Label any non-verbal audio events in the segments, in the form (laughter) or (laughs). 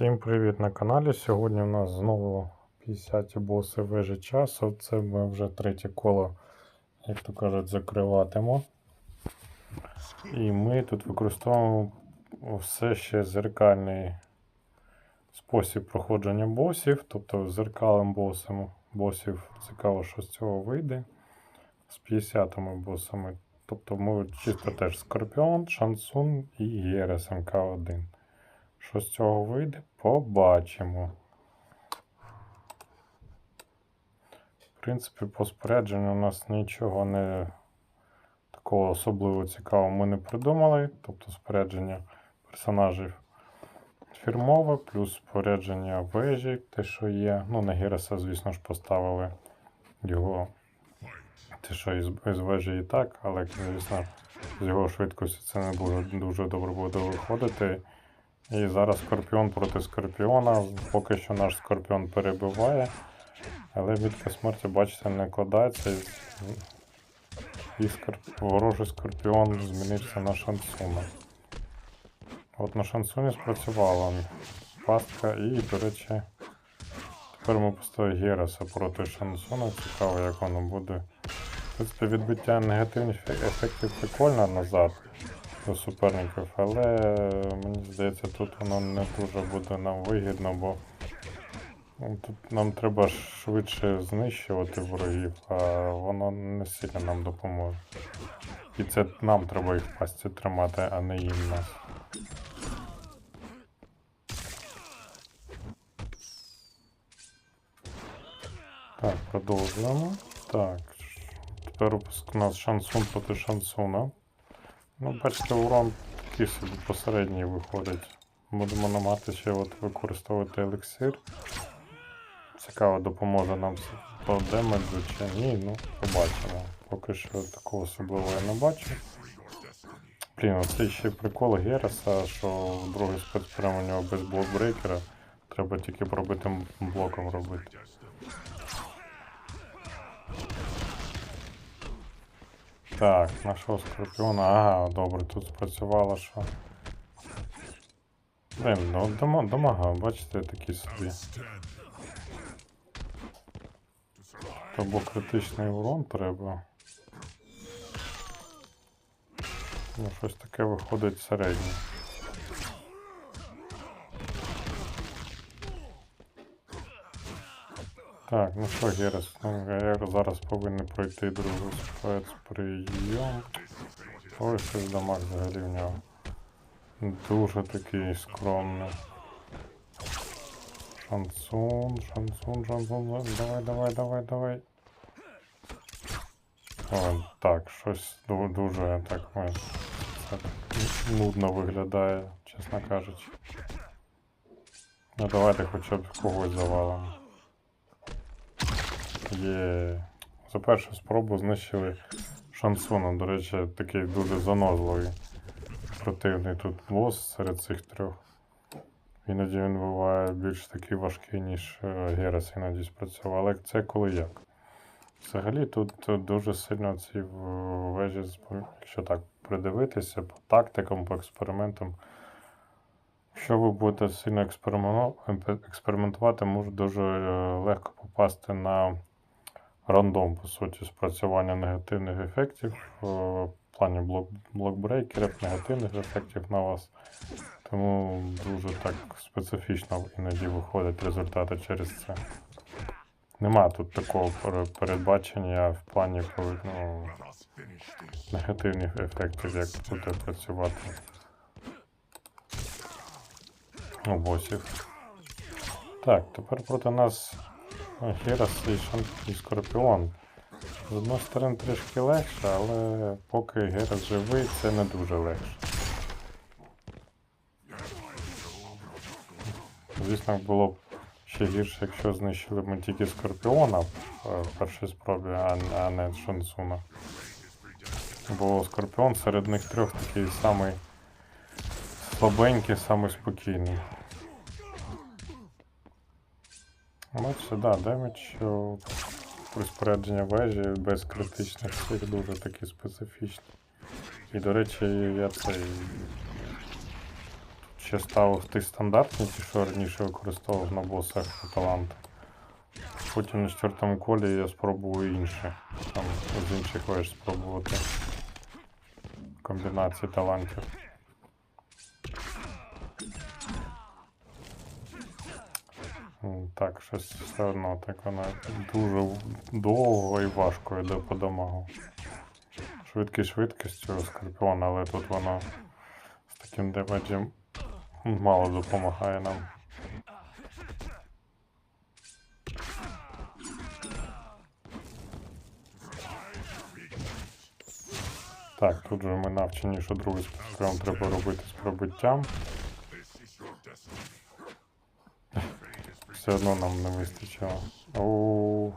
Всім привіт на каналі. Сьогодні у нас знову 50 боси вежі часу. Це ми вже третє коло, як то кажуть, закриватимо. І ми тут використовуємо все ще зеркальний спосіб проходження босів, тобто зеркалем босом босів. Цікаво, що з цього вийде. З 50 босами. Тобто ми чисто теж Скорпіон, Шансун і Герес МК1. Що з цього вийде, побачимо. В принципі, по спорядженню у нас нічого не такого особливо цікавого ми не придумали. Тобто спорядження персонажів фірмове, плюс спорядження вежі, те, що є. Ну, на Гереса, звісно ж, поставили його. Те, що із, із вежі і так, але, звісно, з його швидкості це не дуже, дуже добре буде виходити. І зараз Скорпіон проти Скорпіона. Поки що наш Скорпіон перебиває. Але бітка смерті, бачите, не кладається. І, скорп... ворожий Скорпіон змінився на шансуна. От на шансуні спрацювала пастка і, до речі, тепер ми поставили Гераса проти шансуна. Цікаво, як воно буде. В принципі, відбиття негативних ефектів прикольно назад до суперників, але мені здається, тут воно не дуже буде нам вигідно, бо ну, тут нам треба швидше знищувати ворогів, а воно не сильно нам допоможе. І це нам треба їх в пасті тримати, а не їм нас. Так, продовжуємо. Так. Тепер у нас шансун проти шансуна. Ну, бачите, урон такий посередній виходить. Будемо намагатися ще от використовувати елексир. Цікаво, допоможе нам по демеджу чи ні, ну, побачимо. Поки що такого особливого я не бачу. Блін, це ще прикол Гереса, що другий спецпрям у нього без блокбрейкера. Треба тільки пробитим блоком робити. Так, нашого скорпіона. Ага, добре, тут спрацювало, що. Блин, ну дома, домага, бачите, такі собі. Або критичний урон треба. Ну, щось таке виходить середнє. Так, ну що, Герес, ну, я зараз повинен пройти другу спецприйом. Ой, щось дамаг взагалі в нього. Дуже такий скромний. Шансун, шансун, шансун, давай, давай, давай, давай. О, так, щось дуже так ой, це нудно виглядає, чесно кажучи. Ну давайте хоча б когось завалимо. Є. За першу спробу знищили шансуна. До речі, такий дуже занозливий противний тут бос серед цих трьох. Іноді він буває більш такий важкий, ніж е, Герас іноді спрацьовував. Але це коли як. Взагалі тут дуже сильно ці вежі, якщо так придивитися, по тактикам, по експериментам. Якщо ви будете сильно експериментувати, може дуже е, легко попасти на рандом, по суті, спрацювання негативних ефектів е, в плані блок, блокбрейкерів, негативних ефектів на вас. Тому дуже так специфічно іноді виходять результати через це. Нема тут такого передбачення в плані ну, негативних ефектів, як буде працювати у босів. Так, тепер проти нас Герас і, Шан... і Скорпіон. З одної сторони трішки легше, але поки Герас живий, це не дуже легше. Звісно, було б ще гірше, якщо знищили ми тільки Скорпіона в е, першій спробі, а не Шансуна. Бо Скорпіон серед них трьох такий самий слабенький, самий спокійний. Да, демедж що при спорядженні вежі без критичних сил дуже такі специфічні. І, до речі, я цей. Тут ще ставив ті стандартні, ті, що раніше використовував на босах таланти. Потім на четвертому колі я спробую інші. Там з інших веж спробувати комбінації талантів. Так, щось все одно так воно дуже довго і важко йде по дамагу. Швидкість швидкістю у Скорпіона, але тут воно з таким демеджем мало допомагає нам. Так, тут же ми навчені, що другий спостерігом треба робити з пробиттям. Все одно нам не вистачило. Оу.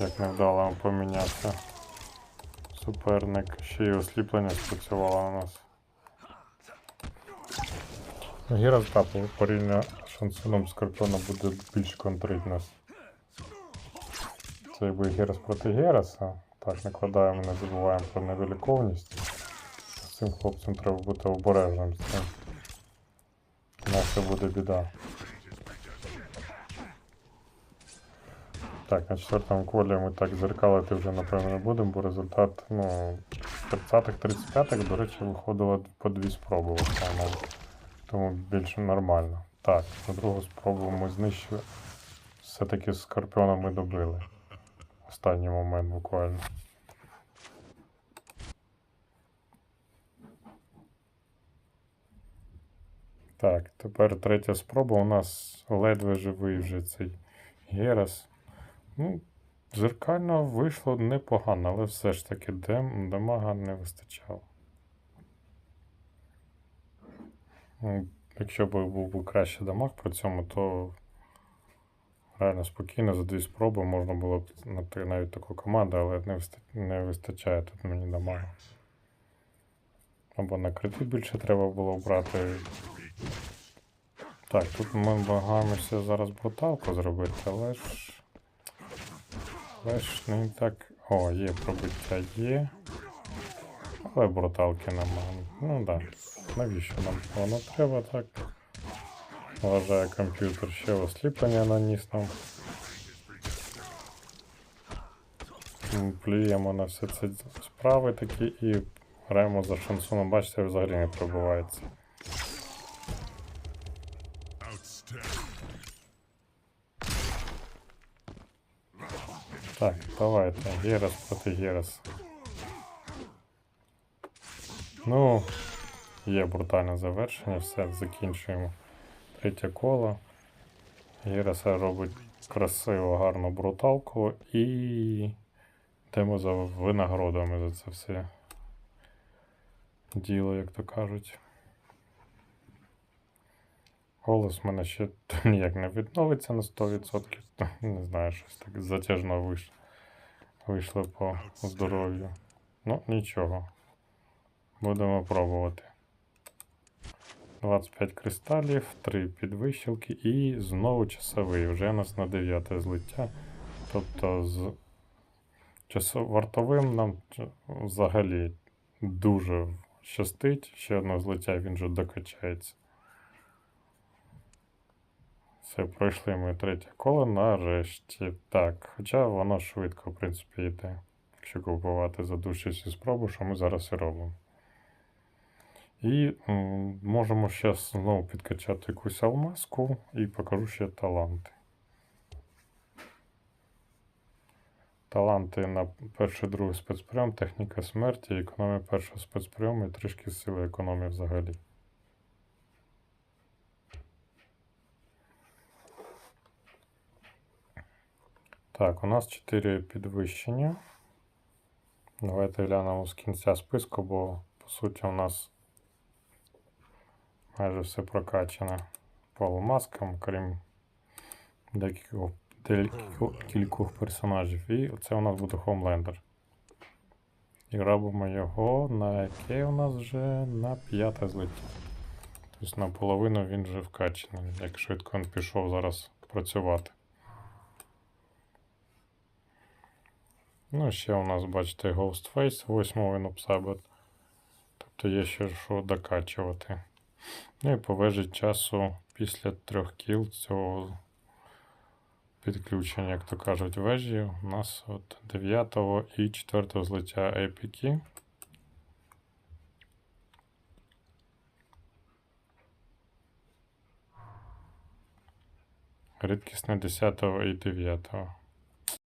Як невдало помінявся. Суперник. Ще й осліплення спрацювало на нас. Герас так, порівняно з шансоном Скорпіона буде більш контрить нас. Це якби Герас проти Гераса. Так, накладаємо, не забуваємо про невиліковність. З цим хлопцем треба бути обережним з цим. Інакше буде біда. Так, на четвертому колі ми так зеркалити вже напевно не будемо, бо результат, ну, 30-35, до речі, виходило по дві спроби в. Тому більш нормально. Так, на другу спробу ми знищили. Все-таки скорпіона ми добили. Останній момент буквально. Так, тепер третя спроба. У нас ледве живий вже цей Герас. Ну, зеркально вийшло непогано, але все ж таки дем, дамага не вистачало. Ну, Якщо б був би краще дамаг при цьому, то реально спокійно за дві спроби можна було б навіть таку команду, але не, не вистачає тут мені дамагу. Або на крити більше треба було брати. Так, тут ми намагаємося зараз бруталку зробити, але ж. Але ж не так. О, є пробиття є. Але бруталки немає. Ну так. Да. Навіщо нам воно треба так? Вважає комп'ютер ще осліплення наніс нам. Плюємо на все це справи такі і граємо за шансоном. Бачите, взагалі не пробивається. Так, давайте. Герас проти Гераса. Ну, є брутальне завершення, все, закінчуємо третє коло. Гераса робить красиву, гарну бруталку і йдемо за винагородами за це все діло, як то кажуть. Голос в мене ще (laughs) ніяк не відновиться на 100%. Не знаю, щось так затяжно вийшло, по здоров'ю. Ну, нічого. Будемо пробувати. 25 кристалів, 3 підвищилки і знову часовий. Вже у нас на 9 злиття. Тобто з часов... вартовим нам взагалі дуже щастить. Ще одне злиття він вже докачається. Все, пройшли ми третє коло нарешті. Так, хоча воно швидко, в принципі, йде. Якщо купувати за і спробу, що ми зараз і робимо. І можемо зараз знову підкачати якусь алмазку і покажу ще таланти. Таланти на перший другий спецприйом, техніка смерті, економія першого спецприйому і трішки сили економії взагалі. Так, у нас 4 підвищення. Давайте глянемо з кінця списку, бо по суті у нас майже все прокачане по алмазкам, крім декількох, декількох кількох персонажів. І це у нас буде Homelander. І робимо його на яке у нас вже на п'яте злиття. Тобто наполовину він вже вкачаний, як швидко він пішов зараз працювати. Ну, ще у нас, бачите, Ghostface, 8 він Sabbath. Тобто є ще що докачувати. Ну і по вежі часу після трьох кіл цього підключення, як то кажуть, вежі, у нас от 9 і 4 злиття епіки. Рідкісне 10 і 9.